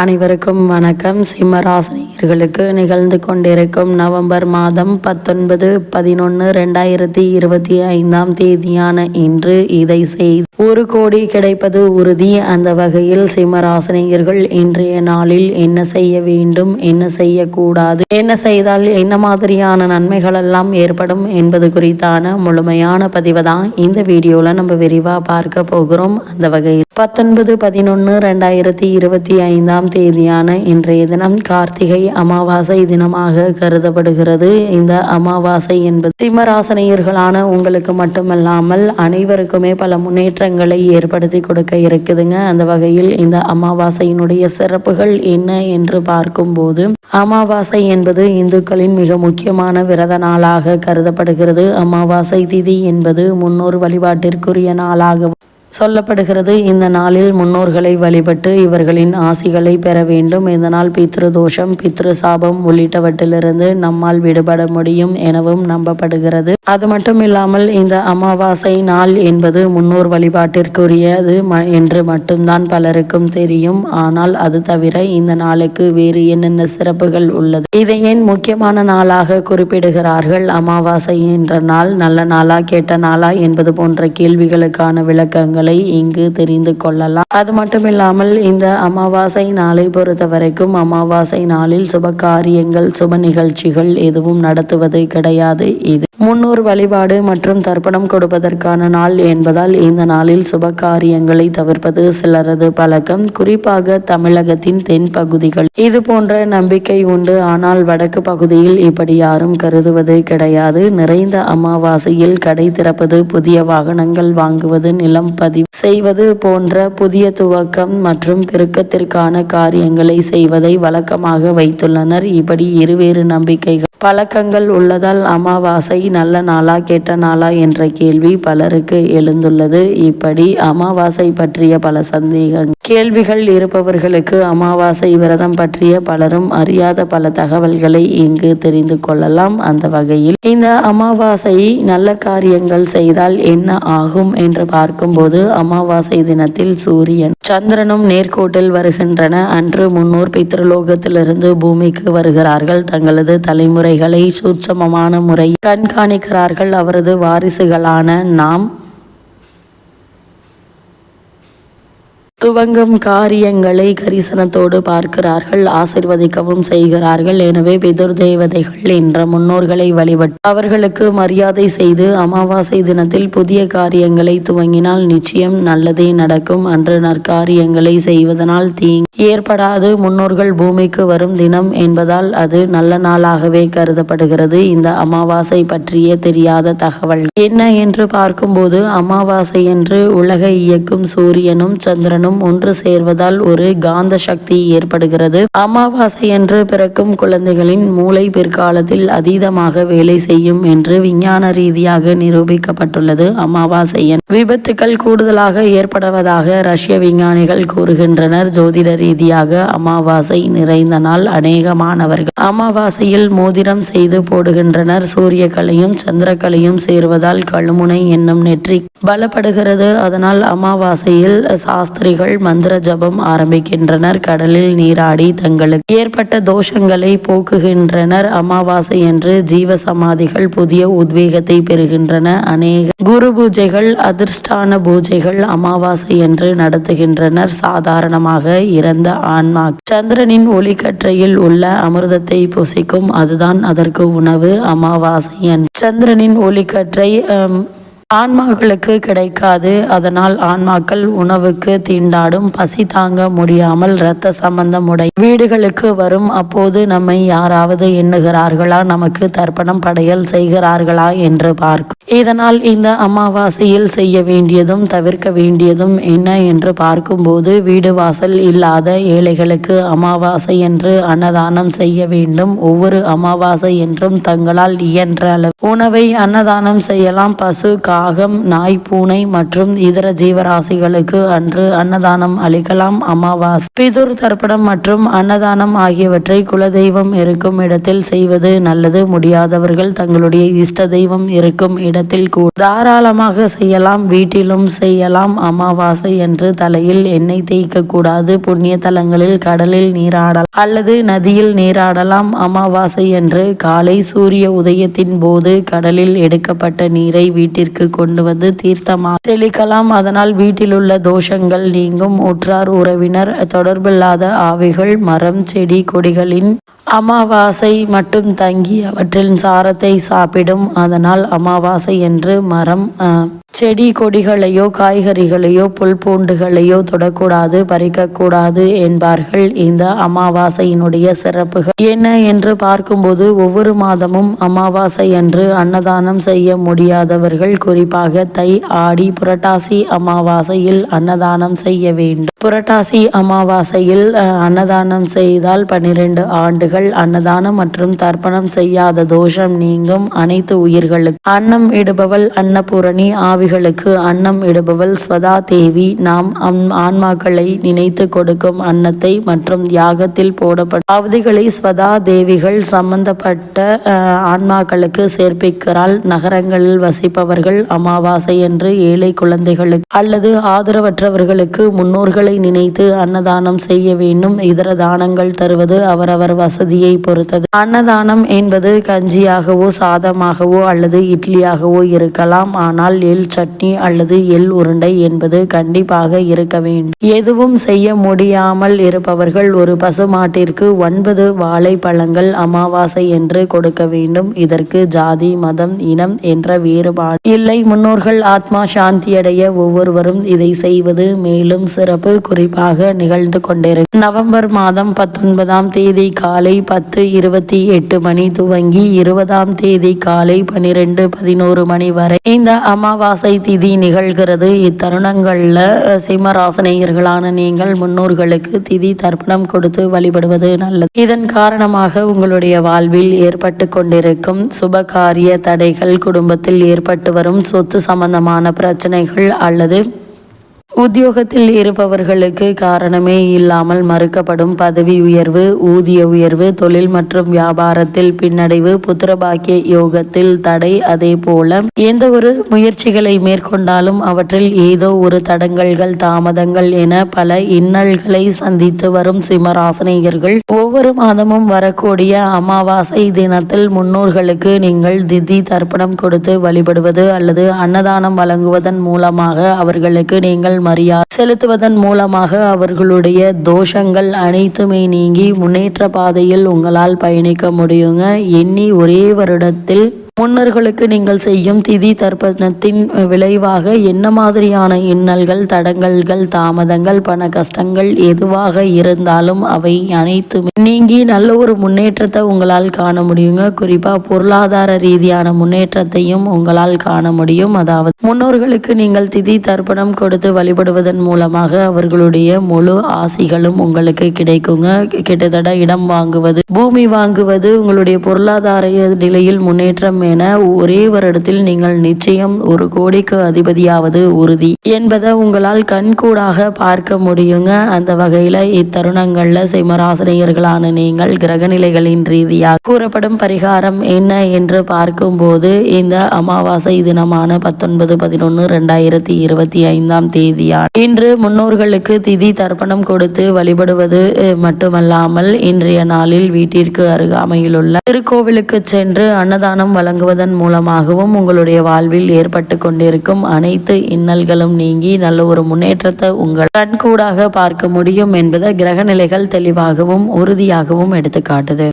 அனைவருக்கும் வணக்கம். சிம்மராசினியர்களுக்கு நிகழ்ந்து கொண்டிருக்கும் நவம்பர் மாதம் பத்தொன்பது பதினொன்று ரெண்டாயிரத்தி இருபத்தி ஐந்தாம் தேதியான இன்று இதை செய் ஒரு கோடி கிடைப்பது உறுதி. அந்த வகையில் சிம்மராசினியர்கள் இன்றைய நாளில் என்ன செய்ய வேண்டும் என்ன செய்யக்கூடாது என்ன செய்தால் என்ன மாதிரியான நன்மைகள் எல்லாம் ஏற்படும் என்பது குறித்தான முழுமையான பதிவு தான் இந்த வீடியோவில் நம்ம விரிவாக பார்க்க போகிறோம். அந்த வகையில் பத்தொன்பது பதினொன்று ரெண்டாயிரத்தி இருபத்தி ஐந்தாம் தேதியான இன்றைய தினம் கார்த்திகை அமாவாசை தினமாக கருதப்படுகிறது. இந்த அமாவாசை என்பது சிம்மராசனையர்களான உங்களுக்கு மட்டுமல்லாமல் அனைவருக்குமே பல முன்னேற்றங்களை ஏற்படுத்தி கொடுக்க இருக்குதுங்க. அந்த வகையில் இந்த அமாவாசையினுடைய சிறப்புகள் என்ன என்று பார்க்கும்போது அமாவாசை என்பது இந்துக்களின் மிக முக்கியமான விரத நாளாக கருதப்படுகிறது. அமாவாசை திதி என்பது முன்னோர் வழிபாட்டிற்குரிய நாளாக சொல்லப்படுகிறது இந்த நாளில் முன்னோர்களை வழிபட்டு இவர்களின் ஆசிகளை பெற வேண்டும். இதனால் பித்ரு தோஷம் பித்ரு சாபம் உள்ளிட்டவற்றிலிருந்து நம்மால் விடுபட முடியும் எனவும் நம்பப்படுகிறது. அது மட்டும் இல்லாமல் இந்த அமாவாசை நாள் என்பது முன்னோர் வழிபாட்டிற்குரியது ம- என்று மட்டும்தான் பலருக்கும் தெரியும். ஆனால் அது தவிர இந்த நாளுக்கு வேறு என்னென்ன சிறப்புகள் உள்ளது? இதை ஏன் முக்கியமான நாளாக குறிப்பிடுகிறார்கள்? அமாவாசை என்ற நாள் நல்ல நாளா கெட்ட நாளா என்பது போன்ற கேள்விகளுக்கான விளக்கங்கள் இங்கு தெரிந்து கொள்ளலாம். அது மட்டும் இல்லாமல் இந்த அமாவாசை நாளை பொறுத்த வரைக்கும் அமாவாசை நாளில் சுப காரியங்கள் சுப நிகழ்ச்சிகள் எதுவும் நடத்துவது கிடையாது. இது முன்னோர் வழிபாடு மற்றும் தர்ப்பணம் கொடுப்பதற்கான நாள் என்பதால் இந்த நாளில் சுப காரியங்களை தவிர்ப்பது சிலரது பழக்கம். குறிப்பாக தமிழகத்தின் தென் பகுதிகள். இது போன்ற நம்பிக்கை உண்டு. ஆனால் வடக்கு பகுதியில் இப்படி யாரும் கருதுவது கிடையாது. நிறைந்த அமாவாசையில் கடை திறப்பது புதிய வாகனங்கள் வாங்குவது நிலம் பதிவு செய்வது போன்ற புதிய துவக்கம் மற்றும் பெருக்கத்திற்கான காரியங்களை செய்வதை வழக்கமாக வைத்துள்ளனர். இப்படி இருவேறு நம்பிக்கைகள் பழக்கங்கள் உள்ளதால் அமாவாசை நல்ல நாளா கெட்ட நாளா என்ற கேள்வி பலருக்கு எழுந்துள்ளது. இப்படி அமாவாசை பற்றிய பல சந்தேகங்கள் கேள்விகள் இருப்பவர்களுக்கு அமாவாசை விரதம் பற்றிய பலரும் அறியாத பல தகவல்களை இங்கு தெரிந்து கொள்ளலாம். அந்த வகையில் இந்த அமாவாசை நல்ல காரியங்கள் செய்தால் என்ன ஆகும் என்று பார்க்கும்போது அமாவாசை தினத்தில் சூரியன் சந்திரனும் நேர்கோட்டில் வருகின்றன. அன்று முன்னோர் பித்ருலோகத்திலிருந்து பூமிக்கு வருகிறார்கள். தங்களது தலைமுறைகளை சூட்சமமான முறை கண்காணிக்கிறார்கள். அவரது வாரிசுகளான நாம் துவங்கும் காரியங்களை கரிசனத்தோடு பார்க்கிறார்கள் ஆசிர்வதிக்கவும் செய்கிறார்கள். எனவே பிதுர் தேவதைகள் என்ற முன்னோர்களை வழிபட்டு அவர்களுக்கு மரியாதை செய்து அமாவாசை தினத்தில் புதிய காரியங்களை துவங்கினால் நிச்சயம் நல்லதே நடக்கும். அன்று நற்காரியங்களை செய்வதனால் தீங்கு ஏற்படாது. முன்னோர்கள் பூமிக்கு வரும் தினம் என்பதால் அது நல்ல நாளாகவே கருதப்படுகிறது. இந்த அமாவாசை பற்றிய தெரியாத தகவல். என்ன என்று பார்க்கும்போது அமாவாசை என்று உலகை இயக்கும் சூரியனும் சந்திரனும் ஒன்று சேர்வதால் ஒரு காந்த சக்தி ஏற்படுகிறது. அமாவாசை என்று பிறக்கும் குழந்தைகளின் மூளை பிற்காலத்தில் அதீதமாக வேலை செய்யும் என்று விஞ்ஞான ரீதியாக நிரூபிக்கப்பட்டுள்ளது அமாவாசையன் விபத்துக்கள் கூடுதலாக ஏற்படுவதாக ரஷ்ய விஞ்ஞானிகள் கூறுகின்றனர். ஜோதிட ரீதியாக அமாவாசை நிறைந்த நாள் அநேகமானவர்கள். அமாவாசையில் மோதிரம் செய்து போடுகின்றனர். சூரியக்கலையும் சந்திரக்கலையும் சேர்வதால் கழுமுனை என்னும் நெற்றி பலப்படுகிறது. அதனால் அமாவாசையில் யோகிகள் மந்திர ஜபம் ஆரம்பிக்கின்றனர். கடலில் நீராடி தங்களுக்கு ஏற்பட்ட தோஷங்களை போக்குகின்றனர். அமாவாசை என்று ஜீவ சமாதிகள் புதிய உத்வேகத்தை பெறுகின்றன. அநேக குரு பூஜைகள் அதிர்ஷ்டான பூஜைகள் அமாவாசை என்று நடத்துகின்றனர். சாதாரணமாக இறந்த ஆன்மா சந்திரனின் ஒளிக்கற்றையில் உள்ள அமிர்தத்தை புசிக்கும். அதுதான் அதற்கு உணவு. அமாவாசையன் சந்திரனின் ஒளிக்கற்றை ஆன்மாக்களுக்கு கிடைக்காது. அதனால் ஆன்மாக்கள் உணவுக்கு தீண்டாடும். பசி தாங்க முடியாமல் இரத்த சம்பந்தமுடைய வீடுகளுக்கு வரும். அப்போது நம்மை யாராவது எண்ணுகிறார்களா? நமக்கு தர்ப்பணம் படையல் செய்கிறார்களா என்று பார்க்கும். இதனால் இந்த அமாவாசையில் செய்ய வேண்டியதும் தவிர்க்க வேண்டியதும் என்ன என்று பார்க்கும்போது வீடு வாசல் இல்லாத ஏழைகளுக்கு அமாவாசை என்று அன்னதானம் செய்ய வேண்டும். ஒவ்வொரு அமாவாசை என்றும் தங்களால் இயன்ற அளவு. உணவை அன்னதானம் செய்யலாம். பசு கா காகம் நாய் பூனை மற்றும் இதர ஜீவராசிகளுக்கு அன்று அன்னதானம் அளிக்கலாம். அமாவாசை பிதுர் தர்ப்பணம் மற்றும் அன்னதானம் ஆகியவற்றை குலதெய்வம் இருக்கும் இடத்தில் செய்வது நல்லது. முடியாதவர்கள் தங்களுடைய இஷ்ட தெய்வம் இருக்கும் இடத்தில் கூட தாராளமாக செய்யலாம். வீட்டிலும் செய்யலாம். அமாவாசை என்று தலையில் எண்ணெய் தேய்க்க கூடாது புண்ணிய தலங்களில் கடலில் நீராடலாம். அல்லது நதியில் நீராடலாம். அமாவாசை என்று காலை சூரிய உதயத்தின் போது கடலில் எடுக்கப்பட்ட நீரை வீட்டிற்கு கொண்டு வந்து தீர்த்தமாக தெளிக்கலாம். அதனால் வீட்டிலுள்ள தோஷங்கள் நீங்கும். உற்றார் உறவினர் தொடர்பில்லாத ஆவிகள் மரம் செடி கொடிகளின் அமாவாசை மட்டும் தங்கி அவற்றின் சாரத்தை சாப்பிடும். அதனால் அமாவாசை என்று மரம் செடி கொடிகளையோ காய்கறிகளையோ புல் பூண்டுகளையோ தொடக்கூடாது பறிக்கக்கூடாது என்பார்கள் இந்த அமாவாசையினுடைய சிறப்புகள். என்ன என்று பார்க்கும்போது ஒவ்வொரு மாதமும் அமாவாசை அன்று அன்னதானம் செய்ய முடியாதவர்கள் குறிப்பாக தை ஆடி புரட்டாசி அமாவாசையில் அன்னதானம் செய்ய வேண்டும். புரட்டாசி அமாவாசையில் அன்னதானம் செய்தால் பன்னிரண்டு ஆண்டுகள் அன்னதானம் மற்றும் தர்ப்பணம் செய்யாத தோஷம் நீங்கும் அனைத்து உயிர்களுக்கு. அன்னம் இடுபவள் அன்னபூரணி ஆவிகளுக்கு அன்னம் இடுபவள் ஸ்வதா தேவி. நாம் ஆன்மாக்களை நினைத்து கொடுக்கும் அன்னத்தை மற்றும் யாகத்தில் போடப்பட்ட அவதிகளை ஸ்வதா தேவிகள் சம்பந்தப்பட்ட ஆன்மாக்களுக்கு சேர்ப்பிக்கிறாள். நகரங்களில் வசிப்பவர்கள் அமாவாசை என்று ஏழை குழந்தைகளுக்கு அல்லது ஆதரவற்றவர்களுக்கு முன்னோர்கள் நினைத்து அன்னதானம் செய்ய வேண்டும். இதர தானங்கள் தருவது அவரவர் வசதியை பொறுத்தது. அன்னதானம் என்பது கஞ்சியாகவோ சாதமாகவோ அல்லது இட்லியாகவோ இருக்கலாம். ஆனால் எள் சட்னி அல்லது எள் உருண்டை என்பது கண்டிப்பாக இருக்க வேண்டும். எதுவும் செய்ய முடியாமல் இருப்பவர்கள் ஒரு பசுமாட்டிற்கு ஒன்பது வாழைப்பழங்கள் அமாவாசை என்று கொடுக்க வேண்டும். இதற்கு ஜாதி மதம் இனம் என்ற வேறுபாடு இல்லை. முன்னோர்கள் ஆத்மா சாந்தியடைய ஒவ்வொருவரும் இதை செய்வது மேலும் சிறப்பு. குறிப்பாக நிகழ்ந்து கொண்டிருக்கும் நவம்பர் மாதம் பத்தொன்பதாம் தேதி காலை பத்து இருபத்தி எட்டு மணி துவங்கி இருபதாம் தேதி காலை பனிரெண்டு பதினோரு மணி வரை இந்த அமாவாசை திதி நிகழ்கிறது. இத்தருணங்கள்ல சிம்மராசனேயர்களான நீங்கள் முன்னோர்களுக்கு திதி தர்ப்பணம் கொடுத்து வழிபடுவது நல்லது. இதன் காரணமாக உங்களுடைய வாழ்வில் ஏற்பட்டு கொண்டிருக்கும் சுபகாரிய தடைகள் குடும்பத்தில் ஏற்பட்டு வரும். சொத்து சம்பந்தமான பிரச்சனைகள் அல்லது உத்தியோகத்தில் இருப்பவர்களுக்கு காரணமே இல்லாமல் மறுக்கப்படும் பதவி உயர்வு ஊதிய உயர்வு தொழில் மற்றும் வியாபாரத்தில் பின்னடைவு புத்திரபாக்கிய யோகத்தில் தடை அதே போல எந்த ஒரு முயற்சிகளை மேற்கொண்டாலும் அவற்றில் ஏதோ ஒரு தடங்கல்கள் தாமதங்கள் என பல இன்னல்களை சந்தித்து வரும் சிம்மராசனிகர்கள் ஒவ்வொரு மாதமும் வரக்கூடிய அமாவாசை தினத்தில் முன்னோர்களுக்கு நீங்கள் திதி தர்ப்பணம் கொடுத்து வழிபடுவது அல்லது அன்னதானம் வழங்குவதன் மூலமாக அவர்களுக்கு நீங்கள் மரியாதை செலுத்துவதன் மூலமாக அவர்களுடைய தோஷங்கள் அனைத்துமே நீங்கி முன்னேற்ற பாதையில் உங்களால் பயணிக்க முடியுங்க. எண்ணி ஒரே வருடத்தில் முன்னோர்களுக்கு நீங்கள் செய்யும் திதி தர்ப்பணத்தின் விளைவாக என்ன மாதிரியான இன்னல்கள் தடங்கல்கள் தாமதங்கள் பண கஷ்டங்கள் எதுவாக இருந்தாலும் அவை அனைத்துமே நீங்கி நல்ல ஒரு முன்னேற்றத்தை உங்களால் காண முடியுங்க. குறிப்பா பொருளாதார ரீதியான முன்னேற்றத்தையும் உங்களால் காண முடியும். அதாவது முன்னோர்களுக்கு நீங்கள் திதி தர்ப்பணம் கொடுத்து வழிபடுவதன் மூலமாக அவர்களுடைய முழு ஆசைகளும் உங்களுக்கு கிடைக்குங்க. கிட்டத்தட்ட இடம் வாங்குவது பூமி வாங்குவது உங்களுடைய பொருளாதார நிலையில் முன்னேற்றம் என ஒரே வருடத்தில் நீங்கள் நிச்சயம் ஒரு கோடிக்கு அதிபதியாவது உறுதி என்பதை உங்களால் கண்கூடாக பார்க்க முடியுங்க. அந்த வகையில இத்தருணங்கள்ல சிம்மராசினியர்களான நீங்கள் கிரகநிலைகளின் ரீதியாக கூறப்படும் பரிகாரம் என்ன என்று பார்க்கும்போது இந்த அமாவாசை தினமான பத்தொன்பது பதினொன்று ரெண்டாயிரத்தி இருபத்தி ஐந்தாம் தேதியா இன்று முன்னோர்களுக்கு திதி தர்ப்பணம் கொடுத்து வழிபடுவது மட்டுமல்லாமல் இன்றைய நாளில் வீட்டிற்கு அருகாமையில் உள்ள திருக்கோவிலுக்கு சென்று அன்னதானம் வழங்க வழங்குவதன் மூலமாகவும் உங்களுடைய வாழ்வில் ஏற்பட்டு கொண்டிருக்கும் அனைத்து இன்னல்களும் நீங்கி நல்ல ஒரு முன்னேற்றத்தை உங்கள் கண்கூடாக பார்க்க முடியும் என்பதை கிரகநிலைகள் தெளிவாகவும் உறுதியாகவும் எடுத்துக்காட்டுது.